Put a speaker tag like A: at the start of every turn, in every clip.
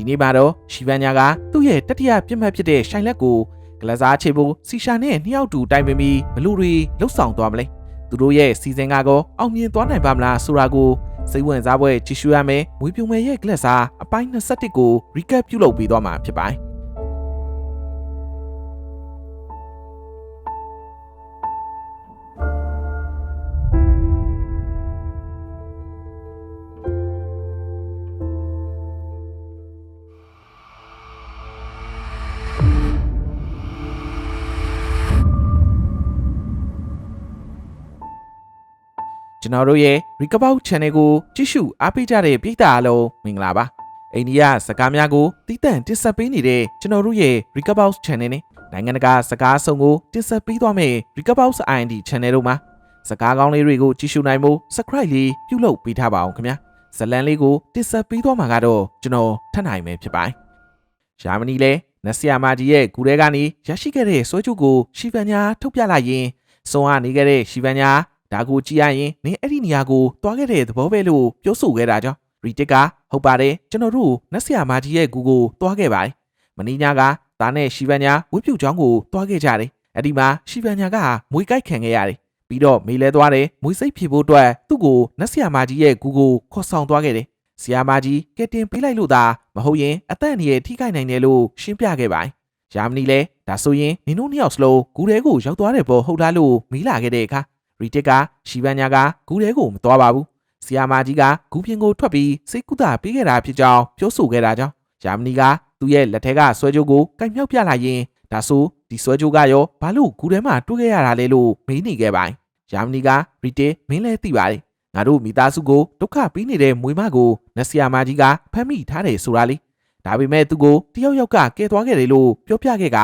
A: ဒီနေ့မှာတော့ရှီဗန်ညာကသူ့ရဲ့တတိယပြစ်မှတ်ဖြစ်တဲ့ရှိုင်လက်ကိုဂလစားချေဖို့စီရှာနဲ့နှစ်ယောက်တူတိုင်ပင်ပြီးဘလူတွေလှုပ်ဆောင်သွားမလဲသူတို့ရဲ့စီစဉ်ကတော့အောင်မြင်သွားနိုင်ပါမလားဆိုတာကိုစိတ်ဝင်စားပွဲကြည့်ရှုရမယ်မွေးပြုံမယ်ရဲ့ဂလက်စားအပိုင်း21ကို recap ပြုလုပ်ပေးသွားမှာဖြစ်ပါတယ် ကျွန်တော်တို့ရဲ့ Recover Channel ကိုကြည့်ရှုအားပေးကြတဲ့ပရိသတ်အားလုံးမင်္ဂလာပါအိန္ဒိယစကားများကိုတည်တံ့တင်ဆက်ပေးနေတဲ့ကျွန်တော်တို့ရဲ့ Recover Channel နဲ့နိုင်ငံတကာစကားအစုံကိုတင်ဆက်ပေးသွားမယ့် Recover IND Channel တို့မှာစကားကောင်းလေးတွေကိုကြည့်ရှုနိုင်ဖို့ Subscribe လေးပြုလုပ်ပေးထားပါအောင်ခင်ဗျာဇလန်လေးကိုတင်ဆက်ပေးသွားမှာကတော့ကျွန်တော်ထပ်နိုင်မယ်ဖြစ်ပါတယ်ယာမနီလဲနဆီယာမာကြီးရဲ့ဂူထဲကနေရရှိခဲ့တဲ့ဆွဲချုပ်ကိုရှီဗန်ညာထုတ်ပြလိုက်ရင်စုံကနေခဲ့တဲ့ရှီဗန်ညာ ဒါကိုကြည့်ရရင်နင်းအဲ့ဒီနေရာကိုတွားခဲ့တဲ့သဘောပဲလို့ပြောဆိုခဲ့တာကြောင့်ရီတစ်ကဟုတ်ပါတယ်ကျွန်တော်တို့နက်ဆရာမကြီးရဲ့ဂူကိုတွားခဲ့ပါတယ်မင်းညာကသားနဲ့ရှီဗန်ညာဝိပြုတ်ချောင်းကိုတွားခဲ့ကြတယ်အဲ့ဒီမှာရှီဗန်ညာကမွေးကြိုက်ခံခဲ့ရတယ်ပြီးတော့မေးလဲသွားတယ်မွေးစိတ်ဖြေဖို့အတွက်သူ့ကိုနက်ဆရာမကြီးရဲ့ဂူကိုခေါ်ဆောင်သွားခဲ့တယ်ဆရာမကြီးကဲတင်ပေးလိုက်လို့သာမဟုတ်ရင်အသက်အန္တရာယ်ထိခိုက်နိုင်တယ်လို့ရှင်းပြခဲ့ပါတယ်ယာမနီလဲဒါဆိုရင်နင်တို့နှစ်ယောက်စလုံးဂူထဲကိုရောက်သွားတယ်ပေါ့ဟုတ်လားလို့မေးလာခဲ့တဲ့အခါ ရီတစ်ကရှီဗန်ညာကဂူးထဲကိုမသွားပါဘူး။ဆီယာမာကြီးကဂူးပြင်ကိုထွက်ပြီးစိတ်ကူတာပေးခဲ့တာဖြစ်ကြောင်းပြောဆိုခဲ့တာကြောင့်ယာမနီကသူ့ရဲ့လက်ထက်ကဆွဲကြိုးကိုကင်မြောက်ပြလိုက်ရင်ဒါဆိုဒီဆွဲကြိုးကရောဘာလို့ဂူးထဲမှာတွေးခဲ့ရတာလဲလို့မေးနေခဲ့ပါတယ်။ယာမနီကရီတစ်မင်းလဲသိပါတယ်။ငါတို့မိသားစုကိုဒုက္ခပေးနေတဲ့မွေးမကိုနဆီယာမာကြီးကဖမ်းမိထားတယ်ဆိုတာလေ။ဒါပေမဲ့သူကိုတယောက်ယောက်ကကဲသွားခဲ့တယ်လို့ပြောပြခဲ့က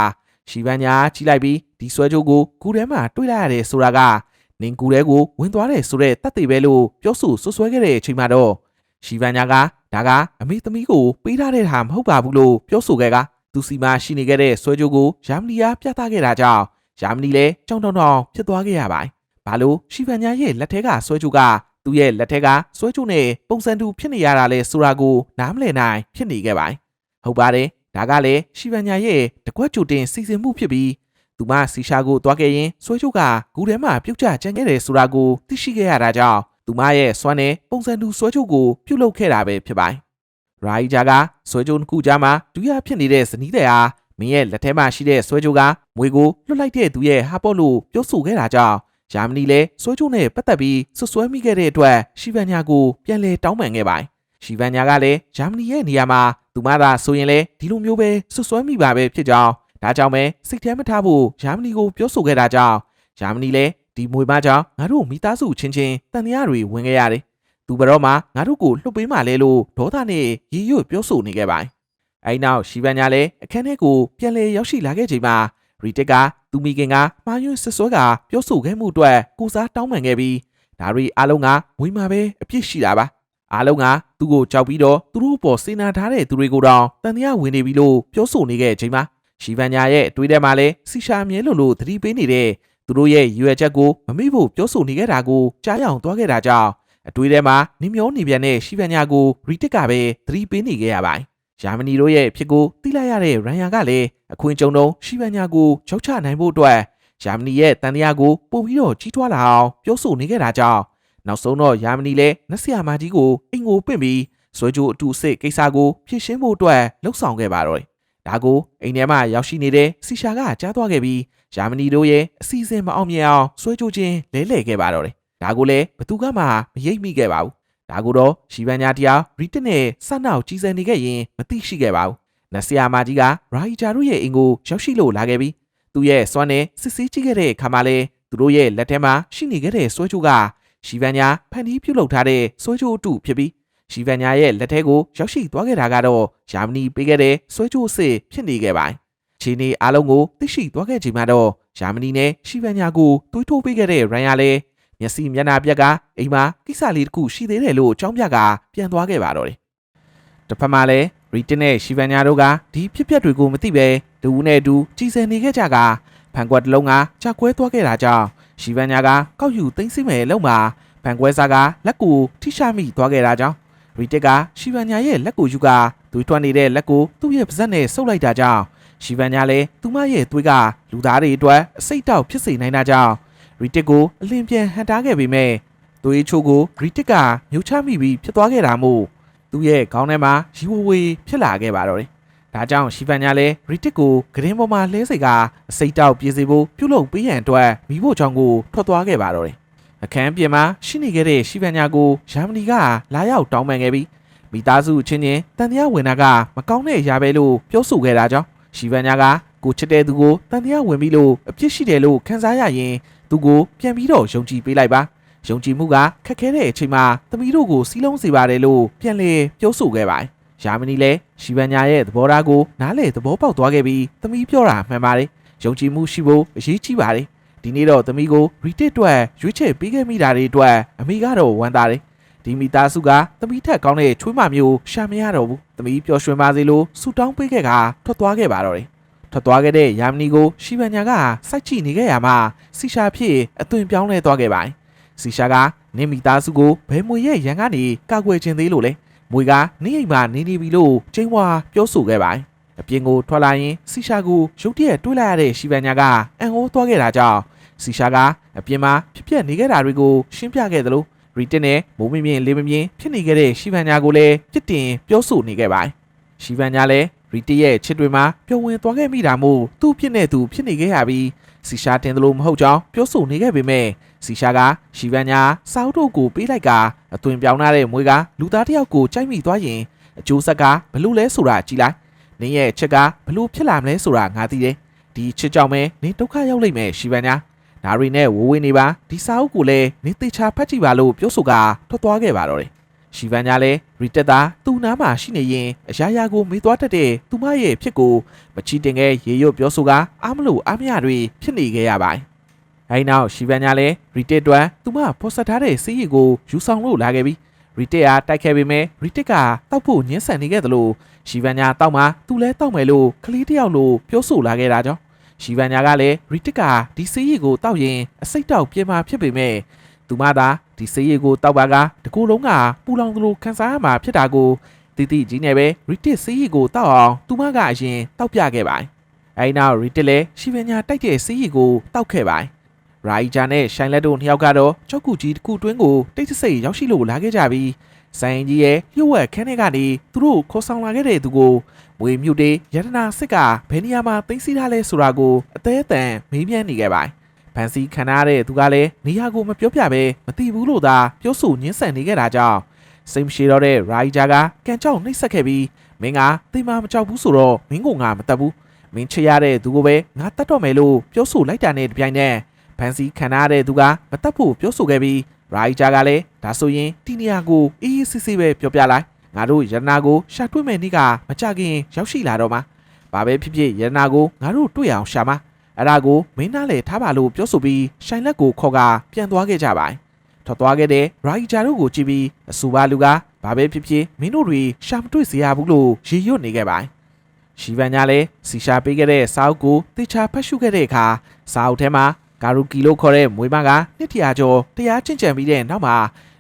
A: ရှီဗန်ညာကြီးလိုက်ပြီးဒီဆွဲကြိုးကိုဂူးထဲမှာတွေးလိုက်ရတယ်ဆိုတာက နင်ကူတဲကိုဝင်သွားတယ်ဆိုတဲ့တတ်သိပဲလို့ပြောဆိုဆွဆွဲခဲ့တဲ့အချိန်မှာတော့ရှီဗန်ညာကဒါကအမေသမီးကိုပေးထားတဲ့ဟာမဟုတ်ပါဘူးလို့ပြောဆိုခဲ့ကသူစီမှာရှိနေခဲ့တဲ့ဆွဲကြိုးကိုယာမနီယာပြသခဲ့တာကြောင့်ယာမနီလည်းကြောင်တောင်တောင်ဖြစ်သွားခဲ့ရပါတယ်။ဘာလို့ရှီဗန်ညာရဲ့လက်ထက်ကဆွဲကြိုးကသူ့ရဲ့လက်ထက်ကဆွဲကြိုးနဲ့ပုံစံတူဖြစ်နေရတာလဲဆိုတာကိုနားမလည်နိုင်ဖြစ်နေခဲ့ပါတယ်။ဟုတ်ပါတယ်ဒါကလည်းရှီဗန်ညာရဲ့တကွက်ကြိုတင်စီစဉ်မှုဖြစ်ပြီး သူမစီရှာကိုတွားခဲ့ရင်ဆွဲချုပ်ကဂူထဲမှာပြုတ်ကျကျန်ခဲ့တယ်ဆိုတာကိုသိရှိခဲ့ရတာကြောင့်သူမရဲ့စွမ်းနဲ့ပုံစံတူဆွဲချုပ်ကိုပြုတ်လုခဲ့တာပဲဖြစ်ပါတယ်။ရာဂျာကဆွဲချုပ်တစ်ခုကြားမှာဒူးရဖြစ်နေတဲ့ဇနီးတဲ့အားမင်းရဲ့လက်ထဲမှာရှိတဲ့ဆွဲချုပ်ကမွေကိုလွတ်လိုက်တဲ့သူရဲ့ဟာပေါ့လို့ပြောဆိုခဲ့တာကြောင့်ယာမနီလည်းဆွဲချုပ်နဲ့ပတ်သက်ပြီးဆွဆွဲမိခဲ့တဲ့အတွက်ရှီဗန်ညာကိုပြန်လဲတောင်းပန်ခဲ့ပါတယ်။ရှီဗန်ညာကလည်းဂျာမနီရဲ့နေရာမှာသူမသာဆိုရင်လည်းဒီလိုမျိုးပဲဆွဆွဲမိပါပဲဖြစ်ကြောင်း ဒါကြောင့်ပဲစိတ်ထဲမထားဖို့ဂျာမနီကိုပြောဆိုခဲ့တာကြောင့်ဂျာမနီလည်းဒီမွေမကြောင့်ငါတို့မိသားစုချင်းချင်းတန်တရားတွေဝင်ခဲ့ရတယ်။သူဘရောမှာငါတို့ကိုလှုပ်ပေးမှလဲလို့ဒေါသနဲ့ရည်ရွတ်ပြောဆိုနေခဲ့ပါတယ်။အဲဒီနောက်ရှီဗန်ညာလည်းအခန်းထဲကိုပြန်လဲရောက်ရှိလာခဲ့ချိန်မှာရီတက်ကသူမိခင်ကမှားယွင်းဆွဆွဲကပြောဆိုခဲ့မှုအတွက်ကိုစားတောင်းပန်ခဲ့ပြီးဒါရီအားလုံးကမွေးမှာပဲအပြစ်ရှိတာပါ။အားလုံးကသူ့ကိုကြောက်ပြီးတော့သူတို့ပေါ်စေနာထားတဲ့သူတွေကိုတောင်တန်တရားဝင်နေပြီလို့ပြောဆိုနေခဲ့ချိန်မှာ ရှီဗန်ညာရဲ့အတွေးထဲမှာလည်းစီရှာမြဲလို့လို့သတိပေးနေတဲ့သူတို့ရဲ့ရွယ်ချက်ကိုမမေ့ဖို့ပြောဆိုနေခဲ့တာကိုကြားရောက်သွားခဲ့တာကြောင့်အတွေးထဲမှာနင်းမျောနေပြန်တဲ့ရှီဗန်ညာကိုရီတစ်ကပဲသတိပေးနေခဲ့ရပါတယ်။ယာမနီတို့ရဲ့ဖြစ်ကိုတိလိုက်ရတဲ့ရန်ယာကလည်းအခွင့်အကြုံတုံးရှီဗန်ညာကိုချုပ်ချနိုင်ဖို့အတွက်ယာမနီရဲ့တန်တရားကိုပို့ပြီးတော့ကြီးထွားလာအောင်ပြောဆိုနေခဲ့တာကြောင့်နောက်ဆုံးတော့ယာမနီလည်းနက်ဆရာမကြီးကိုအင်ကိုပင့်ပြီးဆွဲကြိုးအတူစစ်ကိစ္စကိုဖြေရှင်းဖို့အတွက်လှုပ်ဆောင်ခဲ့ပါတော့တယ်။ ဒါကိုအိမ်ထဲမှာရောက်ရှိနေတဲ့စီရှာကကြားသွားခဲ့ပြီးဂျာမနီတို့ရဲ့အစီအစဉ်မအောင်မြင်အောင်ဆွဲကြိုးခြင်းလဲလှယ်ခဲ့ပါတော့တယ်။ဒါကိုလည်းဘသူကမှမရိပ်မိခဲ့ပါဘူး။ဒါကိုတော့ရှီဗန်ညာတရားရီတစ်နဲ့ဆတ်နောက်ကြီးစံနေခဲ့ရင်မသိရှိခဲ့ပါဘူး။နဆီယာမာကြီးကရာဟီဂျာတို့ရဲ့အင်ကိုရောက်ရှိလို့လာခဲ့ပြီးသူရဲ့စွမ်းနဲ့စစ်ဆေးကြည့်ခဲ့တဲ့အခါမှာလဲသူတို့ရဲ့လက်ထဲမှာရှိနေခဲ့တဲ့ဆွဲကြိုးကရှီဗန်ညာဖန်တီးပြုတ်လုထားတဲ့ဆွဲကြိုးအတုဖြစ်ပြီး ရှီဗန်ညာရဲ့လက်ထဲကိုရောက်ရှိသွားခဲ့တာကတော့ယာမနီပေးခဲ့တဲ့ဆွဲကြိုးအစ်စ်ဖြစ်နေခဲ့ပါတယ်။ခြေနေအားလုံးကိုသိရှိသွားခဲ့ချိန်မှာတော့ယာမနီနဲ့ရှီဗန်ညာကိုတွေးထိုးပေးခဲ့တဲ့ရန်ယာလည်းမျက်စိမျက်နှာပြက်ကအိမ်မှာကိစ္စလေးတစ်ခုရှိသေးတယ်လို့အကြောင်းပြကပြန်သွားခဲ့ပါတော့တယ်။တစ်ဖက်မှာလည်းရီတင်နဲ့ရှီဗန်ညာတို့ကဒီဖြစ်ပျက်တွေကိုမသိပဲဒူးနဲ့ဒူးကြည်စံနေခဲ့ကြကဖန်ကွက်တစ်လုံးကကြာကွဲသွားခဲ့တာကြောင့်ရှီဗန်ညာကကောက်ယူသိမ်းစိမယ်လုံမှာဖန်ကွဲစားကလက်ကိုထိရှမိသွားခဲ့တာကြောင့် ရီတက်ကရှီဗန်ညာရဲ့လက်ကိုယူကသွေးထွက်နေတဲ့လက်ကိုသူ့ရဲ့ပါးစပ်နဲ့ဆုပ်လိုက်တာကြောင့်ရှီဗန်ညာလည်းသူမရဲ့သွေးကလူသားတွေအတွက်အစိတ်တောက်ဖြစ်စေနိုင်တာကြောင့်ရီတက်ကိုအလင်းပြန်ဟန်တားခဲ့ပေမဲ့သွေးချိုးကိုရီတက်ကမြုပ်ချမိပြီးဖြစ်သွားခဲ့တာမို့သူ့ရဲ့ခေါင်းထဲမှာရီဝဝေဖြစ်လာခဲ့ပါတော့တယ်။ဒါကြောင့်ရှီဗန်ညာလည်းရီတက်ကိုဂရင်ပေါ်မှာလှဲစိတ်ကအစိတ်တောက်ပြေးစေဖို့ပြုလုပ်ပေးရန်အတွက်မိဖို့ချောင်းကိုထွက်သွားခဲ့ပါတော့တယ်။ အခန်းပြင်မှာရှိနေခဲ့တဲ့ရှီဗန်ညာကိုဂျာမနီကလာရောက်တောင်းပန်ခဲ့ပြီးမိသားစုချင်းချင်းတန်တရားဝင်တာကမကောင်းတဲ့အရာပဲလို့ပြောဆိုခဲ့တာကြောင့်ရှီဗန်ညာကကိုချစ်တဲ့သူကိုတန်တရားဝင်ပြီးလို့အပြစ်ရှိတယ်လို့ခံစားရရင်သူကိုပြန်ပြီးတော့ယုံကြည်ပေးလိုက်ပါယုံကြည်မှုကခက်ခဲတဲ့အချိန်မှာသမီးတို့ကိုစီးလုံးစေပါတယ်လို့ပြန်လေပြောဆိုခဲ့ပါတယ်ဂျာမနီလည်းရှီဗန်ညာရဲ့သဘောထားကိုနားလေသဘောပေါက်သွားခဲ့ပြီးသမီးပြောတာမှန်ပါတယ်ယုံကြည်မှုရှိဖို့အရေးကြီးပါတယ် ဒီနေ့တော့သမီးကိုရီတစ်အတွက်ရွေးချယ်ပေးခဲ့မိတာတွေအတွက်အမေကတော့ဝမ်းသာတယ်။ဒီမိသားစုကသမီးထက်ကောင်းတဲ့ချွေးမမျိုးရှာမရတော့ဘူး။သမီးပျော်ရွှင်ပါစေလို့ဆုတောင်းပေးခဲ့ကထွက်သွားခဲ့ပါတော့တယ်။ထွက်သွားခဲ့တဲ့ယာမနီကိုရှီဗန်ညာကစိုက်ကြည့်နေခဲ့ရမှာစီရှာဖြစ်အသွင်ပြောင်းလဲသွားခဲ့ပါတယ်။စီရှာကနင်းမိသားစုကိုဘယ်မွေရဲ့ရန်ကနေကောက်ွယ်ခြင်းသေးလို့လဲ။မွေကနေအိမ်မှာနေနေပြီလို့ကျင်းဝါပြောဆိုခဲ့ပါတယ်။အပြင်ကိုထွက်လာရင်စီရှာကိုရုတ်တရက်တွေးလိုက်ရတဲ့ရှီဗန်ညာကအံ့ဩသွားခဲ့တာကြောင့် စီရှာကအပြင်မှာဖြစ်ပျက်နေခဲ့တာတွေကိုရှင်းပြခဲ့သလိုရီတစ်နဲ့မိုးမမြင့်လေးမမြင့်ဖြစ်နေခဲ့တဲ့ရှီဗန်ညာကိုလည်းပြစ်တင်ပြောဆိုနေခဲ့ပါတယ်။ရှီဗန်ညာလည်းရီတစ်ရဲ့ချစ်တွေမှာပျော်ဝင်သွားခဲ့မိတာမို့သူ့ဖြစ်နေသူဖြစ်နေခဲ့ရပြီးစီရှာတင်သလိုမဟုတ်ကြောင်းပြောဆိုနေခဲ့ပေမဲ့စီရှာကရှီဗန်ညာစာအုပ်တို့ကိုပေးလိုက်ကအသွင်ပြောင်းလာတဲ့မွေးကလူသားတစ်ယောက်ကိုကြိုက်မိသွားရင်အကျိုးဆက်ကဘလို့လဲဆိုတာကြည်လိုက်။နင်းရဲ့ချစ်ကဘလို့ဖြစ်လာမလဲဆိုတာငါသိတယ်။ဒီချစ်ကြောင့်ပဲနင်းဒုက္ခရောက်လိမ့်မယ်ရှီဗန်ညာ။ ဒါရီနဲ့ဝိုးဝေးနေပါဒီစာအုပ်ကိုလည်းနေသေးချာဖတ်ကြည့်ပါလို့ပြောဆိုကထွက်သွားခဲ့ပါတော့တယ်ရှီဗန်ညာလည်းရီတက်တာသူ့နားမှာရှိနေရင်အရာရာကိုမေးသွားတတ်တဲ့သူမရဲ့ဖြစ်ကိုမချီတင်ခဲ့ရေရွတ်ပြောဆိုကအားမလို့အားမရတွေဖြစ်နေခဲ့ရပါတယ်အဲဒီနောက်ရှီဗန်ညာလည်းရီတက်တွန်းသူမဖော်ဆက်ထားတဲ့စီးရီကိုယူဆောင်လို့လာခဲ့ပြီးရီတက်အားတိုက်ခဲ့ပေမဲ့ရီတက်ကတောက်ဖို့ညှင်းဆန်နေခဲ့သလိုရှီဗန်ညာတောက်မှသူလဲတောက်မယ်လို့ကလေးတစ်ယောက်လိုပြောဆိုလာခဲ့တာကြောင့် ရှီဗန်ညာကလည်းရီတစ်ကဒီဆေးရည်ကိုတောက်ရင်အစိတ်တောက်ပြင်းမှာဖြစ်ပေမဲ့သူမသာဒီဆေးရည်ကိုတောက်ပါကတကူလုံးကပူလောင်သလိုခံစားရမှာဖြစ်တာကိုတီတီကြီးနဲ့ပဲရီတစ်ဆေးရည်ကိုတောက်အောင်သူမကအရင်တောက်ပြခဲ့ပါတယ်။အဲဒီနောက်ရီတစ်လည်းရှီဗန်ညာတိုက်တဲ့ဆေးရည်ကိုတောက်ခဲ့ပါတယ်။ရာဂျီဂျာနဲ့ရှိုင်လက်တို့နှစ်ယောက်ကတော့ကြောက်ကူကြီးတစ်ခုတွင်းကိုတိတ်တဆိတ်ရောက်ရှိလို့လာခဲ့ကြပြီး ဆိုင်ကြီးရဲ့လျှို့ဝှက်ခန်းထဲကနေသူတို့ခေါ်ဆောင်လာခဲ့တဲ့သူကိုမွေမြူတေရတနာစစ်ကဘယ်နေရာမှာတင်းစီထားလဲဆိုတာကိုအသေးအတန်မေးမြန်းနေခဲ့ပါတယ်။ဖန်စီခံရတဲ့သူကလည်းနေရာကိုမပြောပြဘဲမသိဘူးလို့သာပြောဆိုညှင်းဆန်နေခဲ့တာကြောင့်စိတ်မရှိတော့တဲ့ရာဂျီဂျာကကန်ကြောက်နှိပ်စက်ခဲ့ပြီးမင်းကသိမမကြောက်ဘူးဆိုတော့မင်းကငါမတတ်ဘူးမင်းချရတဲ့သူကိုပဲငါတတ်တော့မယ်လို့ပြောဆိုလိုက်တာနဲ့တပြိုင်နက်ဖန်စီခံရတဲ့သူကမတတ်ဖို့ပြောဆိုခဲ့ပြီး ရာဂျီဂျာကလည်းဒါဆိုရင်ဒီနေရာကိုအေးအေးဆေးဆေးပဲပြောပြလိုက်ငါတို့ရတနာကိုရှာတွေ့မဲ့နေ့ကမကြခင်ရောက်ရှိလာတော့မှာဘာပဲဖြစ်ဖြစ်ရတနာကိုငါတို့တွေ့အောင်ရှာမှာအဲ့ဒါကိုမင်းသားလေထားပါလို့ပြောဆိုပြီးရှိုင်လက်ကိုခေါ်ကပြန်သွားခဲ့ကြပါတယ်ထွက်သွားခဲ့တဲ့ရာဂျီဂျာတို့ကိုကြည့်ပြီးအဆူပါလူကဘာပဲဖြစ်ဖြစ်မင်းတို့တွေရှာမတွေ့စေရဘူးလို့ရေရွတ်နေခဲ့ပါတယ်ရှီဗန်ညာလည်းစီရှာပေးခဲ့တဲ့စာအုပ်ကိုတေချာဖတ်ရှုခဲ့တဲ့အခါစာအုပ်ထဲမှာ ကာရူကီလို့ခေါ်တဲ့မွေးမကနှစ်တရာကျော်တရားချင်းချန်ပြီးတဲ့နောက်မှာ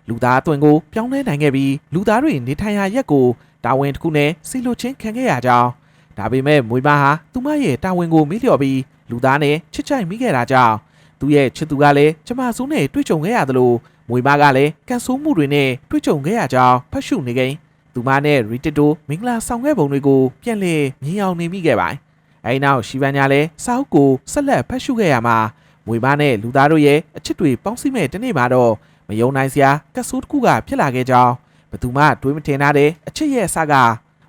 A: လူသားအသွင်ကိုပြောင်းလဲနိုင်ခဲ့ပြီးလူသားတွေနေထိုင်ရာရက်ကိုတာဝန်တစ်ခုနဲ့စီလိုချင်းခံခဲ့ရကြောင်းဒါပေမဲ့မွေမဟာသူမရဲ့တာဝန်ကိုမေ့လျော့ပြီးလူသားနဲ့ချစ်ချိုက်မိခဲ့တာကြောင့်သူရဲ့ချစ်သူကလည်းကျမဆိုးနဲ့တွေ့ကြုံခဲ့ရသလိုမွေမကလည်းကန်ဆိုးမှုတွေနဲ့တွေ့ကြုံခဲ့ရကြောင်းဖတ်ရှုနေကိန်းသူမနဲ့ရီတစ်တိုမင်္ဂလာဆောင်ခဲ့ပုံတွေကိုပြန်လည်မြင်အောင်နေမိခဲ့ပါတယ်အဲဒီနောက်ရှီဗန်ညာလည်းစာအုပ်ကိုဆက်လက်ဖတ်ရှုခဲ့ရမှာ မွေမနဲ့လူသားတို့ရဲ့အချစ်တွေပေါင်းစည်းမဲ့တနေ့မှာတော့မယုံနိုင်စရာကတ်ဆိုးတစ်ခုကဖြစ်လာခဲ့ကြောင်းဘသူမှတွေးမထင်ထားတဲ့အချစ်ရဲ့အစက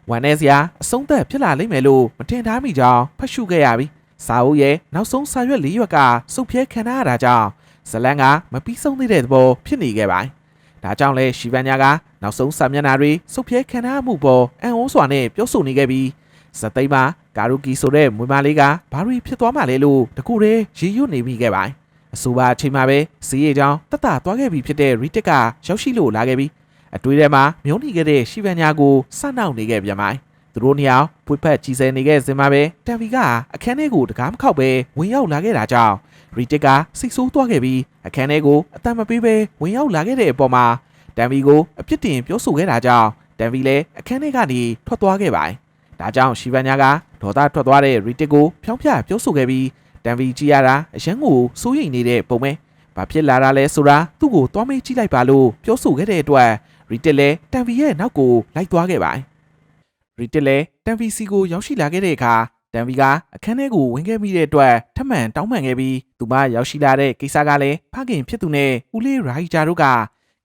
A: ဝမ်းနေစရာအဆုံးသက်ဖြစ်လာလိမ့်မယ်လို့မထင်ထားမိကြောင်းဖတ်ရှုခဲ့ရပြီစာအုပ်ရဲ့နောက်ဆုံးစာရွက်လေးရွက်ကစုပ်ပြဲခံထားရတာကြောင့်ဇလန်ကမပြီးဆုံးသေးတဲ့သဘောဖြစ်နေခဲ့ပါတယ်ဒါကြောင့်လဲရှီဗန်ညာကနောက်ဆုံးစာမျက်နှာတွေစုပ်ပြဲခံထားမှုပေါ်အံ့ဩစွာနဲ့ပြောဆိုနေခဲ့ပြီးဇသိမ်းမှာ ကာရူကီဆိုတဲ့မွေးမလေးကဘာတွေဖြစ်သွားမှလဲလို့တကူတည်းရေရွတ်နေမိခဲ့ပါတယ်အဆိုပါအချိန်မှာပဲစီးရီကြောင်တက်တာသွားခဲ့ပြီဖြစ်တဲ့ရီတက်ကရောက်ရှိလို့လာခဲ့ပြီးအတွေ့ထဲမှာမြုံနေခဲ့တဲ့ရှီဗန်ညာကိုစနှောက်နေခဲ့ပြန်ပါသူတို့နှစ်ယောက်ပွေဖက်ကြီးစဲနေခဲ့စင်မှာပဲတန်ဗီကအခန်းထဲကိုတကားမခောက်ပဲဝင်ရောက်လာခဲ့တာကြောင့်ရီတက်ကစိတ်ဆိုးသွားခဲ့ပြီးအခန်းထဲကိုအတန်မပေးပဲဝင်ရောက်လာခဲ့တဲ့အပေါ်မှာတန်ဗီကိုအပြစ်တင်ပြောဆိုခဲ့တာကြောင့်တန်ဗီလည်းအခန်းထဲကနေထွက်သွားခဲ့ပါတယ်။ဒါကြောင့်ရှီဗန်ညာက ဒေါသထွက်သွားတဲ့ရီတစ်ကိုဖြောင်းပြပြောဆိုခဲ့ပြီးတန်ဗီကြည့်ရတာအရန်ကိုစိုးရိမ်နေတဲ့ပုံပဲ။ဘာဖြစ်လာတာလဲဆိုတာသူ့ကိုသွားမေးကြည့်လိုက်ပါလို့ပြောဆိုခဲ့တဲ့အတွက်ရီတစ်လည်းတန်ဗီရဲ့နောက်ကိုလိုက်သွားခဲ့ပါတယ်။ရီတစ်လည်းတန်ဗီစီကိုရောက်ရှိလာခဲ့တဲ့အခါတန်ဗီကအခန်းထဲကိုဝင်ခဲ့မိတဲ့အတွက်ထပ်မံတောင်းပန်ခဲ့ပြီးသူမရောက်ရှိလာတဲ့ကိစ္စကလည်းဖခင်ဖြစ်သူနဲ့ဦးလေးရာဟီဂျာတို့က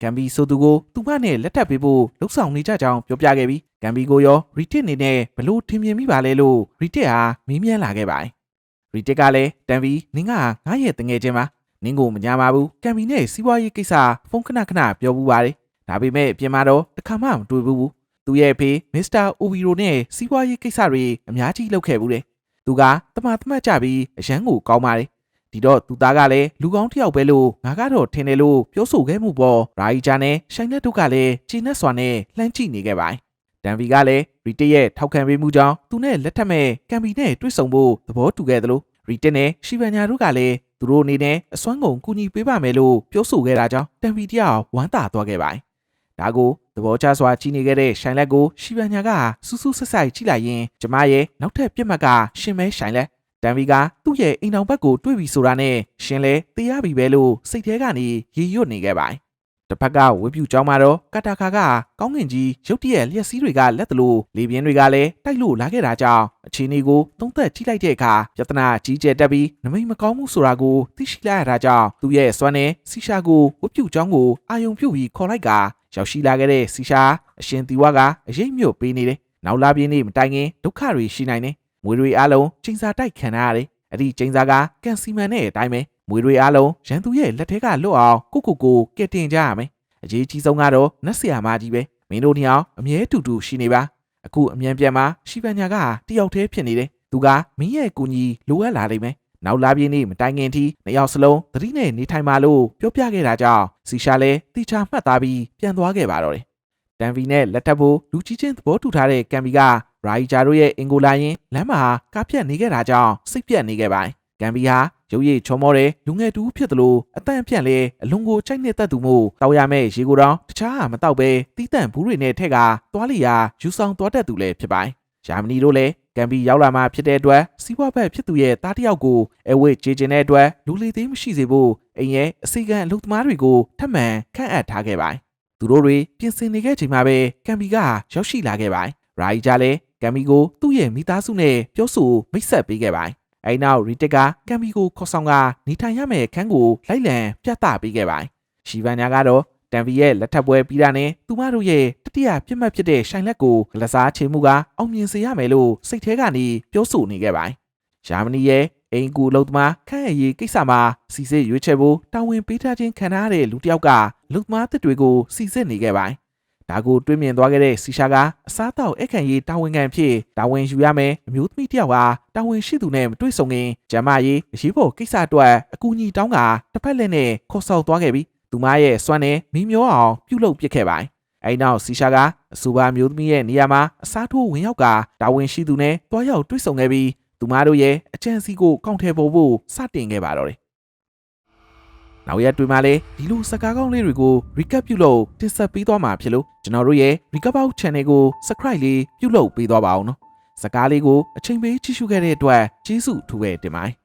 A: ဂမ်ဘီဆိုသူကိုသူမနဲ့လက်ထပ်ပေးဖို့လှုံ့ဆော်နေကြကြောင်းပြောပြခဲ့ပြီး ဂမ်ဘီကိုရောရီတစ်အနေနဲ့ဘလို့ထင်မြင်မိပါလဲလို့ရီတစ်ဟာမေးမြန်းလာခဲ့ပါတယ်။ရီတစ်ကလည်းတန်ဘီနင်းကငါရဲ့တငယ်ချင်းပါနင်းကိုမညာပါဘူးဂမ်ဘီနဲ့စီးပွားရေးကိစ္စဖုန်းခဏခဏပြောဘူးပါတယ်။ဒါပေမဲ့အပြင်မှာတော့တစ်ခါမှမတွေ့ဘူး။သူရဲ့အဖေမစ္စတာအိုဗီရိုနဲ့စီးပွားရေးကိစ္စတွေအများကြီးလုပ်ခဲ့ဘူးတယ်။သူကတမတမတ်ကြပြီးအရန်ကိုကောင်းပါတယ်။ဒီတော့သူသားကလည်းလူကောင်းတစ်ယောက်ပဲလို့ငါကတော့ထင်တယ်လို့ပြောဆိုခဲ့မှုပေါ်ရာဂျီဂျာနဲ့ရှိုင်လက်တို့ကလည်းခြေနဲ့စွာနဲ့လှမ်းကြည့်နေခဲ့ပါတယ်။ ဒန်ဗီကလည်းရီတစ်ရဲ့ထောက်ခံပေးမှုကြောင့်သူနဲ့လက်ထပ်မဲ့ကမ်ဘီနဲ့တွေ့ဆုံဖို့သဘောတူခဲ့သလိုရီတစ်နဲ့ရှီဗန်ညာတို့ကလည်းသူတို့အနေနဲ့အစွမ်းကုန်ကူညီပေးပါမယ်လို့ပြောဆိုခဲ့တာကြောင့်တန်ဗီတယောက်ဝမ်းသာသွားခဲ့ပါတယ်။ဒါကိုသဘောကျစွာကြည့်နေခဲ့တဲ့ရှိုင်လက်ကိုရှီဗန်ညာကစူးစူးဆက်ဆက်ကြည့်လိုက်ရင်ကျမရဲ့နောက်ထပ်ပြစ်မှတ်ကရှင်မဲရှိုင်လက်တန်ဗီကသူ့ရဲ့အိမ်တော်ဘက်ကိုတွေးပြီးဆိုတာနဲ့ရှင်လဲတေးရပြီပဲလို့စိတ်ထဲကနေရေရွတ်နေခဲ့ပါတယ်။ တစ်ဖက်ကဝေပြူကျောင်းမှာတော့ကတာခါကကောင်းကင်ကြီးရုတ်တရက်လျက်စီးတွေကလက်တလို့လေပြင်းတွေကလည်းတိုက်လို့လာခဲ့တာကြောင့်အခြေအနေကိုသုံးသက်ကြည့်လိုက်တဲ့အခါပြဿနာကြီးကျယ်တက်ပြီးနမိတ်မကောင်းမှုဆိုတာကိုသိရှိလိုက်ရတာကြောင့်သူ့ရဲ့စွမ်းနဲ့စီရှာကိုဝေပြူကျောင်းကိုအာယုံပြုတ်ပြီးခေါ်လိုက်ကရောက်ရှိလာခဲ့တဲ့စီရှာအရှင်တီဝါကအရေးမြုပ်ပေးနေတယ်။နောက်လာပြင်းနေမတိုင်ခင်ဒုက္ခတွေရှိနိုင်တယ်မွေတွေအားလုံးချိန်စာတိုက်ခံရရတယ်။အဲ့ဒီချိန်စာကကန်စီမန်နဲ့အတိုင်းပဲ မွေတွေအားလုံးရန်သူရဲ့လက်ထဲကလွတ်အောင်ကိုကိုကိုကဲတင်ကြရမယ်။အရေးကြီးဆုံးကတော့နတ်ဆရာမကြီးပဲ။မင်းတို့နှစ်ယောက်အမြဲတူတူရှိနေပါ။အခုအမြန်ပြန်မှာရှီပန်ညာကတယောက်တည်းဖြစ်နေတယ်။သူကမင်းရဲ့ကူညီလိုအပ်လာလိမ့်မယ်။နောက်လာပြင်းနေမတိုင်ခင်ထိနှစ်ယောက်စလုံးသတိနဲ့နေထိုင်ပါလို့ပြောပြခဲ့တာကြောင့်စီရှာလည်းတိချာမှတ်သားပြီးပြန်သွားခဲ့ပါတော့တယ်။တန်ဗီနဲ့လက်ထပ်ဖို့လူကြီးချင်းသဘောတူထားတဲ့ကမ်ဘီကရာဂျီဂျာတို့ရဲ့အင်ကိုလာရင်လမ်းမှာကားပြတ်နေခဲ့တာကြောင့်စိတ်ပြတ်နေခဲ့ပါတယ်။ဂမ်ဘီဟာ ရုပ်ရည်ချောမောတဲ့လူငယ်တူဖြစ်သလိုအတန့်ပြန့်လဲအလွန်ကိုချိုက်နေတတ်သူမို့တောက်ရမယ့်ရေကိုယ်တောင်တခြားဟာမတောက်ပဲတီးတန့်ဘူးတွေနဲ့ထက်ကသွားလီယာယူဆောင်သွားတတ်သူလည်းဖြစ်ပါတယ်။ဂျာမနီတို့လည်းဂမ်ဘီရောက်လာမှဖြစ်တဲ့အတွက်စီးပွားဘက်ဖြစ်သူရဲ့တားတယောက်ကိုအဝိတ်ကြေကျင်တဲ့အတွက်လူလီသေးမရှိစေဖို့အိမ်ရဲ့အစီကံအလုပ်သမားတွေကိုထပ်မံခန့်အပ်ထားခဲ့ပါတယ်။သူတို့တွေပြင်ဆင်နေခဲ့ချိန်မှာပဲဂမ်ဘီကရောက်ရှိလာခဲ့ပါတယ်။ရာဂျီဂျာလည်းကမ်မီကိုသူ့ရဲ့မိသားစုနဲ့ပြောဆိုမိတ်ဆက်ပေးခဲ့ပါတယ်။ အဲဒီနောက်ရီတက်ကကမ်မီကိုခေါ်ဆောင်ကနေထိုင်ရမယ့်အခန်းကိုလိုက်လံပြသပေးခဲ့ပါတယ်။ရှီဗန်ညာကတော့တန်ဗီရဲ့လက်ထပ်ပွဲပြီးတာနဲ့သူမတို့ရဲ့တတိယပြစ်မှတ်ဖြစ်တဲ့ရှိုင်လက်ကိုလက်စားချေမှုကအောင်မြင်စေရမယ်လို့စိတ်ထဲကနေပြောဆိုနေခဲ့ပါတယ်။ဂျာမနီရဲ့အင်ကူလုံသမားခန့်အရေးကိစ္စမှာစီစစ်ရွေးချယ်ဖို့တာဝန်ပေးထားခြင်းခံရတဲ့လူတစ်ယောက်ကလုံသမားတစ်တွေကိုစီစစ်နေခဲ့ပါတယ်။ ဒါကိုတွေးမြင်သွားခဲ့တဲ့စီရှာကအစားတောက်အခန့်ရေးတာဝန်ခံဖြစ်တာဝန်ယူရမယ်အမျိုးသမီးတစ်ယောက်ဟာတာဝန်ရှိသူနဲ့မတွေ့ဆုံခင်ဂျမရေးအရေးပေါ်ကိစ္စအတွက်အကူအညီတောင်းကတစ်ဖက်လက်နဲ့ခေါ်ဆောင်သွားခဲ့ပြီးသူမရဲ့စွမ်းနဲ့မီးမျောအောင်ပြုတ်လုပစ်ခဲ့ပါတယ်။အဲဒီနောက်စီရှာကအဆိုပါမျိုးသမီးရဲ့နေရာမှာအစားထိုးဝင်ရောက်ကတာဝန်ရှိသူနဲ့တွားရောက်တွေ့ဆုံခဲ့ပြီးသူမတို့ရဲ့အကြံစီကိုကောက်ထဲပေါ်ဖို့စတင်ခဲ့ပါတော့တယ်။ နောက်ရက်တွေမှာလည်းဒီလိုစကားကောင်းလေးတွေကို recap ပြုလုပ်တင်ဆက်ပေးသွားမှာဖြစ်လို့ကျွန်တော်တို့ရဲ့ recap out channel ကို subscribe လေးပြုလုပ်ပေးသွားပါအောင်နော်။စကားလေးကိုအချိန်ပေးကြည့်ရှုခဲ့တဲ့အတွက်ကျေးဇူးထူးပဲတင်ပါတယ်